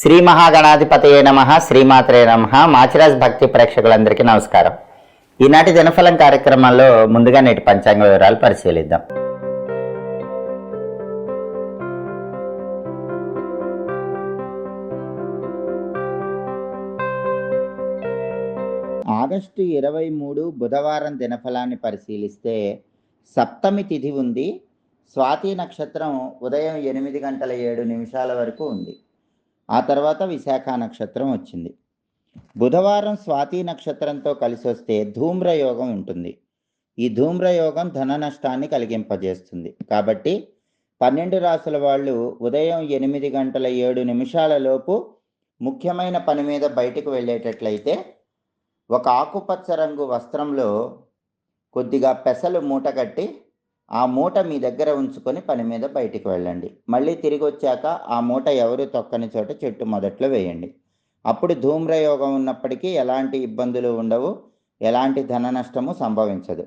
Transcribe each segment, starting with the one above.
శ్రీ మహాగణాధిపతయే నమ శ్రీమాత్రే నమ. మాచిరాజ్ భక్తి ప్రేక్షకులందరికీ నమస్కారం. ఈనాటి దినఫలం కార్యక్రమంలో ముందుగా నేటి పంచాంగ వివరాలు పరిశీలిద్దాం. ఆగస్టు ఇరవై మూడు బుధవారం దినఫలాన్ని పరిశీలిస్తే సప్తమి తిథి ఉంది. స్వాతి నక్షత్రం ఉదయం ఎనిమిది గంటల ఏడు నిమిషాల వరకు ఉంది. ఆ తర్వాత విశాఖ నక్షత్రం వచ్చింది. బుధవారం స్వాతి నక్షత్రంతో కలిసి వస్తే ధూమ్రయోగం ఉంటుంది. ఈ ధూమ్రయోగం ధన నష్టాన్ని కలిగింపజేస్తుంది. కాబట్టి పన్నెండు రాసుల వాళ్ళు ఉదయం ఎనిమిది గంటల ఏడు నిమిషాలలోపు ముఖ్యమైన పని మీద బయటకు వెళ్ళేటట్లయితే ఒక ఆకుపచ్చ రంగు వస్త్రంలో కొద్దిగా పెసలు మూటగట్టి ఆ మూట మీ దగ్గర ఉంచుకొని పని మీద బయటికి వెళ్ళండి. మళ్ళీ తిరిగి వచ్చాక ఆ మూట ఎవరు తొక్కని చోట చెట్టు మొదట్లో వేయండి. అప్పుడు ధూమ్రయోగం ఉన్నప్పటికీ ఎలాంటి ఇబ్బందులు ఉండవు ఎలాంటి ధన నష్టము సంభవించదు.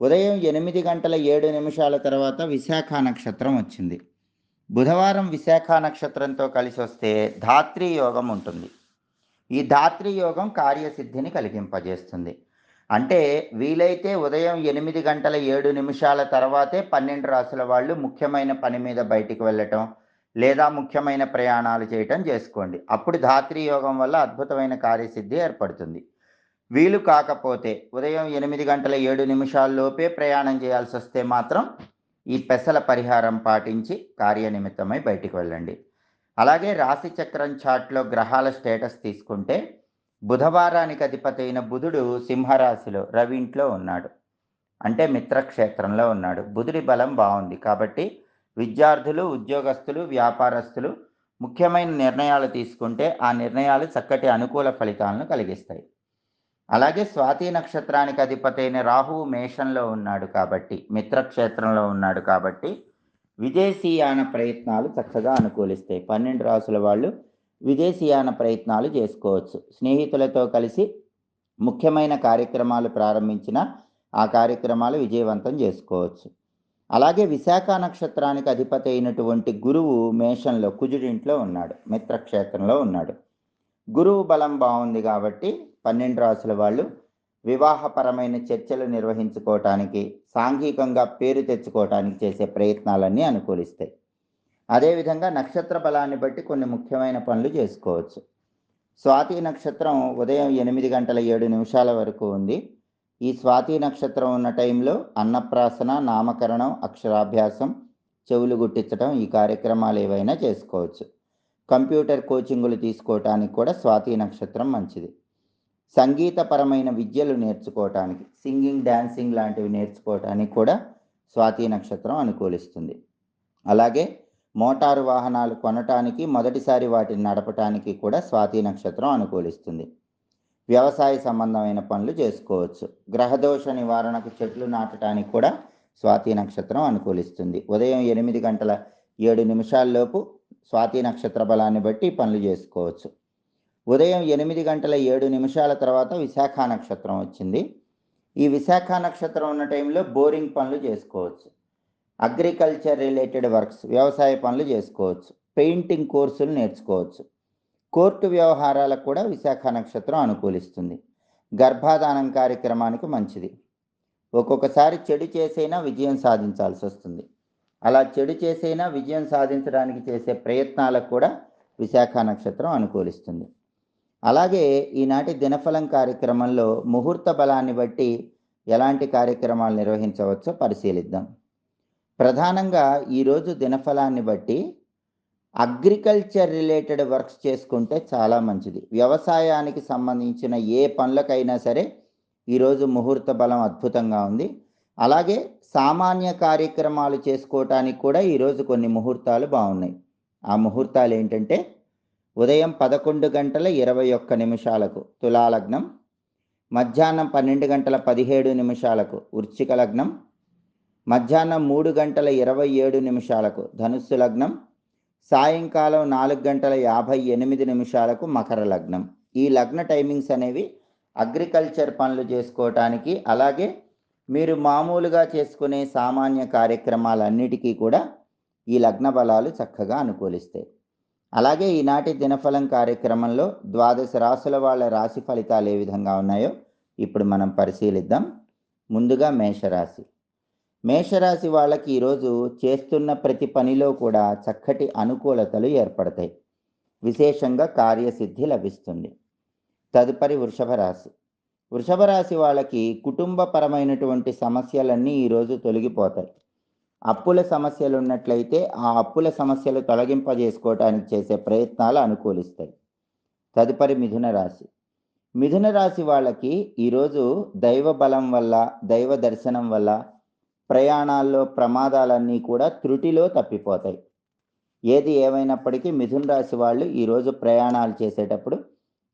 ఉదయం ఎనిమిది గంటల ఏడు నిమిషాల తర్వాత విశాఖ నక్షత్రం వచ్చింది. బుధవారం విశాఖ నక్షత్రంతో కలిసి వస్తే ధాత్రి యోగం ఉంటుంది. ఈ ధాత్రి యోగం కార్యసిద్ధిని కలిగింపజేస్తుంది. అంటే వీలైతే ఉదయం ఎనిమిది గంటల ఏడు నిమిషాల తర్వాతే పన్నెండు రాసుల వాళ్ళు ముఖ్యమైన పని మీద బయటికి వెళ్ళటం లేదా ముఖ్యమైన ప్రయాణాలు చేయటం చేసుకోండి. అప్పుడు ధాత్రి యోగం వల్ల అద్భుతమైన కార్యసిద్ధి ఏర్పడుతుంది. వీలు కాకపోతే ఉదయం ఎనిమిది గంటల ఏడు నిమిషాల్లోపే ప్రయాణం చేయాల్సి వస్తే మాత్రం ఈ పెసల పరిహారం పాటించి కార్యనిమిత్తమై బయటికి వెళ్ళండి. అలాగే రాశి చక్రం చాట్లో గ్రహాల స్టేటస్ తీసుకుంటే బుధవారానికి అధిపతి అయిన బుధుడు సింహరాశిలో రవి ఇంట్లో ఉన్నాడు. అంటే మిత్రక్షేత్రంలో ఉన్నాడు. బుధుడి బలం బాగుంది కాబట్టి విద్యార్థులు ఉద్యోగస్తులు వ్యాపారస్తులు ముఖ్యమైన నిర్ణయాలు తీసుకుంటే ఆ నిర్ణయాలు చక్కటి అనుకూల ఫలితాలను కలిగిస్తాయి. అలాగే స్వాతి నక్షత్రానికి అధిపతి అయిన రాహువు మేషంలో ఉన్నాడు కాబట్టి మిత్రక్షేత్రంలో ఉన్నాడు కాబట్టి విదేశీయాన ప్రయత్నాలు చక్కగా అనుకూలిస్తాయి. పన్నెండు రాసుల వాళ్ళు విదేశీయాన ప్రయత్నాలు చేసుకోవచ్చు. స్నేహితులతో కలిసి ముఖ్యమైన కార్యక్రమాలు ప్రారంభించిన ఆ కార్యక్రమాలు విజయవంతం చేసుకోవచ్చు. అలాగే విశాఖ నక్షత్రానికి అధిపతి అయినటువంటి గురువు మేషంలో కుజుడింట్లో ఉన్నాడు. మిత్రక్షేత్రంలో ఉన్నాడు. గురువు బలం బాగుంది కాబట్టి పన్నెండు రాసుల వాళ్ళు వివాహపరమైన చర్చలు నిర్వహించుకోవటానికి సాంఘికంగా పేరు తెచ్చుకోవటానికి చేసే ప్రయత్నాలన్నీ అనుకూలిస్తాయి. అదేవిధంగా నక్షత్ర బలాన్ని బట్టి కొన్ని ముఖ్యమైన పనులు చేసుకోవచ్చు. స్వాతి నక్షత్రం ఉదయం ఎనిమిది గంటల ఏడు నిమిషాల వరకు ఉంది. ఈ స్వాతి నక్షత్రం ఉన్న టైంలో అన్నప్రాసన నామకరణం అక్షరాభ్యాసం చెవులు గుట్టించడం ఈ కార్యక్రమాలు ఏవైనా చేసుకోవచ్చు. కంప్యూటర్ కోచింగులు తీసుకోవటానికి కూడా స్వాతి నక్షత్రం మంచిది. సంగీతపరమైన విద్యలు నేర్చుకోవటానికి సింగింగ్ డ్యాన్సింగ్ లాంటివి నేర్చుకోవటానికి కూడా స్వాతి నక్షత్రం అనుకూలిస్తుంది. అలాగే మోటారు వాహనాలు కొనటానికి మొదటిసారి వాటిని నడపటానికి కూడా స్వాతి నక్షత్రం అనుకూలిస్తుంది. వ్యవసాయ సంబంధమైన పనులు చేసుకోవచ్చు. గ్రహదోష నివారణకు చెట్లు నాటడానికి కూడా స్వాతి నక్షత్రం అనుకూలిస్తుంది. ఉదయం ఎనిమిది గంటల ఏడు నిమిషాల్లోపు స్వాతి నక్షత్ర బలాన్ని బట్టి పనులు చేసుకోవచ్చు. ఉదయం ఎనిమిది గంటల ఏడు నిమిషాల తర్వాత విశాఖ నక్షత్రం వచ్చింది. ఈ విశాఖ నక్షత్రం ఉన్న టైంలో బోరింగ్ పనులు చేసుకోవచ్చు. అగ్రికల్చర్ రిలేటెడ్ వర్క్స్ వ్యవసాయ పనులు చేసుకోవచ్చు పెయింటింగ్ కోర్సులు నేర్చుకోవచ్చు. కోర్టు వ్యవహారాలకు కూడా విశాఖ నక్షత్రం అనుకూలిస్తుంది. గర్భాధానం కార్యక్రమానికి మంచిది. ఒక్కొక్కసారి చెడు చేసైనా విజయం సాధించాల్సి వస్తుంది. అలా చెడు చేసైనా విజయం సాధించడానికి చేసే ప్రయత్నాలకు కూడా విశాఖ నక్షత్రం అనుకూలిస్తుంది. అలాగే ఈనాటి దినఫలం కార్యక్రమంలో ముహూర్త బలాన్ని బట్టి ఎలాంటి కార్యక్రమాలు నిర్వహించవచ్చో పరిశీలిద్దాం. ప్రధానంగా ఈరోజు దినఫలాన్ని బట్టి అగ్రికల్చర్ రిలేటెడ్ వర్క్స్ చేసుకుంటే చాలా మంచిది. వ్యవసాయానికి సంబంధించిన ఏ పనులకైనా సరే ఈరోజు ముహూర్త బలం అద్భుతంగా ఉంది. అలాగే సామాన్య కార్యక్రమాలు చేసుకోవటానికి కూడా ఈరోజు కొన్ని ముహూర్తాలు బాగున్నాయి. ఆ ముహూర్తాలు ఏంటంటే ఉదయం పదకొండు గంటల ఇరవై ఒక్క నిమిషాలకు తులాలగ్నం మధ్యాహ్నం పన్నెండు గంటల పదిహేడు నిమిషాలకు వృచ్చిక లగ్నం మధ్యాహ్నం మూడు గంటల ఇరవై ఏడు నిమిషాలకు ధనుస్సు లగ్నం సాయంకాలం నాలుగు గంటల యాభై ఎనిమిది నిమిషాలకు మకర లగ్నం. ఈ లగ్న టైమింగ్స్ అనేవి అగ్రికల్చర్ పనులు చేసుకోవటానికి అలాగే మీరు మామూలుగా చేసుకునే సామాన్య కార్యక్రమాలన్నిటికీ కూడా ఈ లగ్న బలాలు చక్కగా అనుకూలిస్తాయి. అలాగే ఈనాటి దినఫలం కార్యక్రమంలో ద్వాదశ రాసుల వాళ్ళ రాశి ఫలితాలు ఏ విధంగా ఉన్నాయో ఇప్పుడు మనం పరిశీలిద్దాం. ముందుగా మేషరాశి. మేషరాశి వాళ్ళకి ఈరోజు చేస్తున్న ప్రతి పనిలో కూడా చక్కటి అనుకూలతలు ఏర్పడతాయి. విశేషంగా కార్యసిద్ధి లభిస్తుంది. తదుపరి వృషభ రాశి. వృషభ రాశి వాళ్ళకి కుటుంబపరమైనటువంటి సమస్యలన్నీ ఈరోజు తొలగిపోతాయి. అప్పుల సమస్యలు ఉన్నట్లయితే ఆ అప్పుల సమస్యలు తొలగింపజేసుకోవటానికి చేసే ప్రయత్నాలు అనుకూలిస్తాయి. తదుపరి మిథున రాశి. మిథున రాశి వాళ్ళకి ఈరోజు దైవ బలం వల్ల దైవ దర్శనం వల్ల ప్రయాణాల్లో ప్రమాదాలన్నీ కూడా త్రుటిలో తప్పిపోతాయి. ఏది ఏమైనప్పటికీ మిథున్ రాశి వాళ్ళు ఈరోజు ప్రయాణాలు చేసేటప్పుడు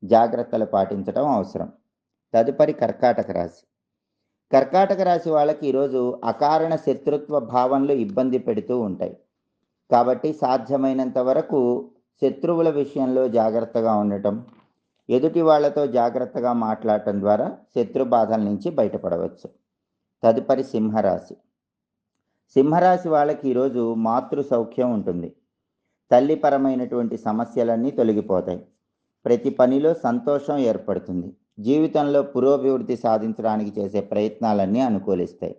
జాగ్రత్తలు పాటించడం అవసరం. తదుపరి కర్కాటక రాశి. కర్కాటక రాశి వాళ్ళకి ఈరోజు అకారణ శత్రుత్వ భావనలు ఇబ్బంది పెడుతూ ఉంటాయి. కాబట్టి సాధ్యమైనంత వరకు శత్రువుల విషయంలో జాగ్రత్తగా ఉండటం ఎదుటి వాళ్ళతో జాగ్రత్తగా మాట్లాడటం ద్వారా శత్రు బాధల నుంచి బయటపడవచ్చు. తదుపరి సింహరాశి. సింహరాశి వాళ్ళకి ఈరోజు మాతృ సౌఖ్యం ఉంటుంది. తల్లిపరమైనటువంటి సమస్యలన్నీ తొలగిపోతాయి. ప్రతి పనిలో సంతోషం ఏర్పడుతుంది. జీవితంలో పురోభివృద్ధి సాధించడానికి చేసే ప్రయత్నాలన్నీ అనుకూలిస్తాయి.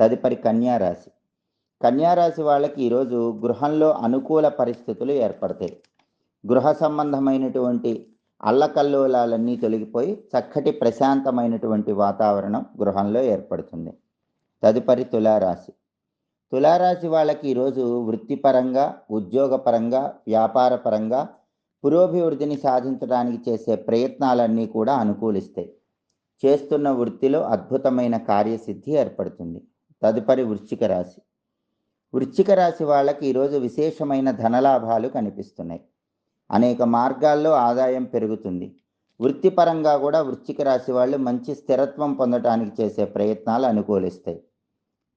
తదుపరి కన్యారాశి. కన్యారాశి వాళ్ళకి ఈరోజు గృహంలో అనుకూల పరిస్థితులు ఏర్పడతాయి. గృహ సంబంధమైనటువంటి అల్లకల్లోలాలన్నీ తొలగిపోయి చక్కటి ప్రశాంతమైనటువంటి వాతావరణం గృహంలో ఏర్పడుతుంది. తదుపరి తులారాశి. తులారాశి వాళ్ళకి ఈరోజు వృత్తిపరంగా ఉద్యోగపరంగా వ్యాపారపరంగా పురోభివృద్ధిని సాధించడానికి చేసే ప్రయత్నాలన్నీ కూడా అనుకూలిస్తాయి. చేస్తున్న వృత్తిలో అద్భుతమైన కార్యసిద్ధి ఏర్పడుతుంది. తదుపరి వృశ్చిక రాశి. వృశ్చిక రాశి వాళ్ళకి ఈరోజు విశేషమైన ధనలాభాలు కనిపిస్తున్నాయి. అనేక మార్గాల్లో ఆదాయం పెరుగుతుంది. వృత్తిపరంగా కూడా వృశ్చిక రాశి వాళ్ళు మంచి స్థిరత్వం పొందడానికి చేసే ప్రయత్నాలు అనుకూలిస్తాయి.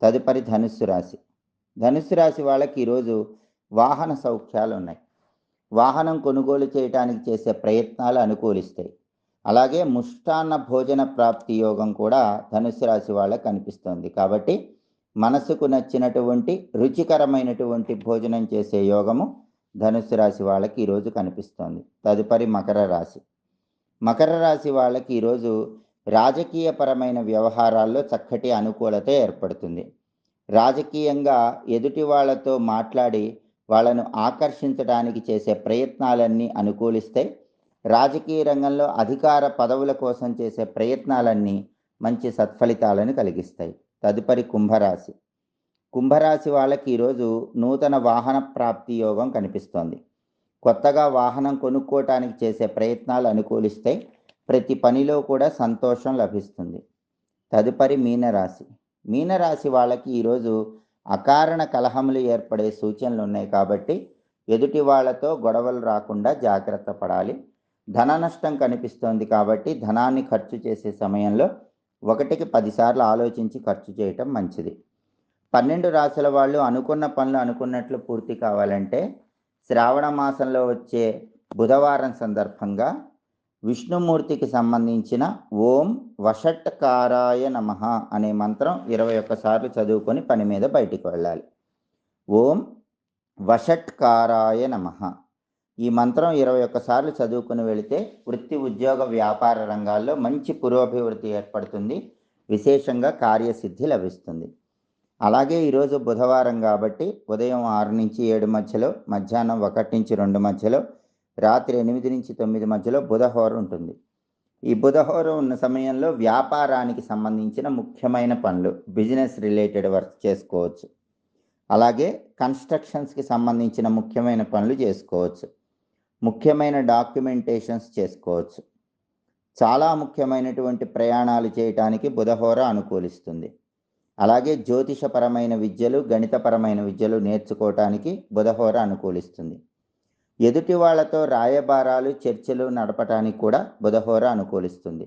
తదుపరి ధనుస్సు రాశి. ధనుస్సు రాశి వాళ్ళకి ఈరోజు వాహన సౌఖ్యాలు ఉన్నాయి. వాహనం కొనుగోలు చేయడానికి చేసే ప్రయత్నాలు అనుకూలిస్తాయి. అలాగే ముష్టాన్న భోజన ప్రాప్తి యోగం కూడా ధనుసు రాశి వాళ్ళకి కనిపిస్తుంది కాబట్టి మనసుకు నచ్చినటువంటి రుచికరమైనటువంటి భోజనం చేసే యోగము ధనుసు రాశి వాళ్ళకి ఈరోజు కనిపిస్తోంది. తదుపరి మకర రాశి. మకర రాశి వాళ్ళకి ఈరోజు రాజకీయపరమైన వ్యవహారాల్లో చక్కటి అనుకూలత ఏర్పడుతుంది. రాజకీయంగా ఎదుటి వాళ్ళతో మాట్లాడి వాళ్ళను ఆకర్షించడానికి చేసే ప్రయత్నాలన్నీ అనుకూలిస్తాయి రాజకీయ రంగంలో అధికార పదవుల కోసం చేసే ప్రయత్నాలన్నీ మంచి సత్ఫలితాలను కలిగిస్తాయి. తదుపరి కుంభరాశి. కుంభరాశి వాళ్ళకి ఈరోజు నూతన వాహన ప్రాప్తి యోగం కనిపిస్తోంది. కొత్తగా వాహనం కొనుక్కోవటానికి చేసే ప్రయత్నాలు అనుకూలిస్తాయి ప్రతి పనిలో కూడా సంతోషం లభిస్తుంది. తదుపరి మీనరాశి. మీనరాశి వాళ్ళకి ఈరోజు అకారణ కలహములు ఏర్పడే సూచనలు ఉన్నాయి కాబట్టి ఎదుటి వాళ్ళతో గొడవలు రాకుండా జాగ్రత్త పడాలి. ధన నష్టం కనిపిస్తోంది కాబట్టి ధనాన్ని ఖర్చు చేసే సమయంలో ఒకటికి పదిసార్లు ఆలోచించి ఖర్చు చేయటం మంచిది. పన్నెండు రాశుల వాళ్ళు అనుకున్న పనులు అనుకున్నట్లు పూర్తి కావాలంటే శ్రావణ మాసంలో వచ్చే బుధవారం సందర్భంగా విష్ణుమూర్తికి సంబంధించిన ఓం వషట్కారాయ నమ అనే మంత్రం ఇరవై ఒక్కసార్లు చదువుకొని పని మీద బయటికి వెళ్ళాలి. ఓం వషట్కారాయ నమ. ఈ మంత్రం ఇరవై ఒక్కసార్లు చదువుకుని వెళితే వృత్తి ఉద్యోగ వ్యాపార రంగాల్లో మంచి పురోభివృద్ధి ఏర్పడుతుంది. విశేషంగా కార్యసిద్ధి లభిస్తుంది. అలాగే ఈరోజు బుధవారం కాబట్టి ఉదయం ఆరు నుంచి ఏడు మధ్యలో మధ్యాహ్నం ఒకటి నుంచి రెండు మధ్యలో రాత్రి ఎనిమిది నుంచి తొమ్మిది మధ్యలో బుధహోర ఉంటుంది. ఈ బుధహోరం ఉన్న సమయంలో వ్యాపారానికి సంబంధించిన ముఖ్యమైన పనులు బిజినెస్ రిలేటెడ్ వర్క్ చేసుకోవచ్చు. అలాగే కన్స్ట్రక్షన్స్కి సంబంధించిన ముఖ్యమైన పనులు చేసుకోవచ్చు. ముఖ్యమైన డాక్యుమెంటేషన్స్ చేసుకోవచ్చు. చాలా ముఖ్యమైనటువంటి ప్రయాణాలు చేయటానికి బుధహోర అనుకూలిస్తుంది. అలాగే జ్యోతిషపరమైన విద్యలు గణితపరమైన విద్యలు నేర్చుకోవటానికి బుధహోర అనుకూలిస్తుంది. ఎదుటి వాళ్ళతో రాయబారాలు చర్చలు నడపటానికి కూడా బుధహోర అనుకూలిస్తుంది.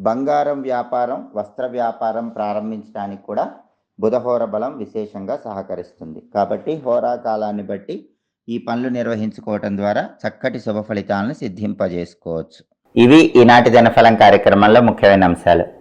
బంగారం వ్యాపారం వస్త్ర వ్యాపారం ప్రారంభించడానికి కూడా బుధహోర బలం విశేషంగా సహకరిస్తుంది. కాబట్టి హోరా కాలాన్ని బట్టి ఈ పనులు నిర్వహించుకోవటం ద్వారా చక్కటి శుభ ఫలితాలను సిద్ధింపజేసుకోవచ్చు. ఇవి ఈనాటి దినఫలం కార్యక్రమంలో ముఖ్యమైన అంశాలు.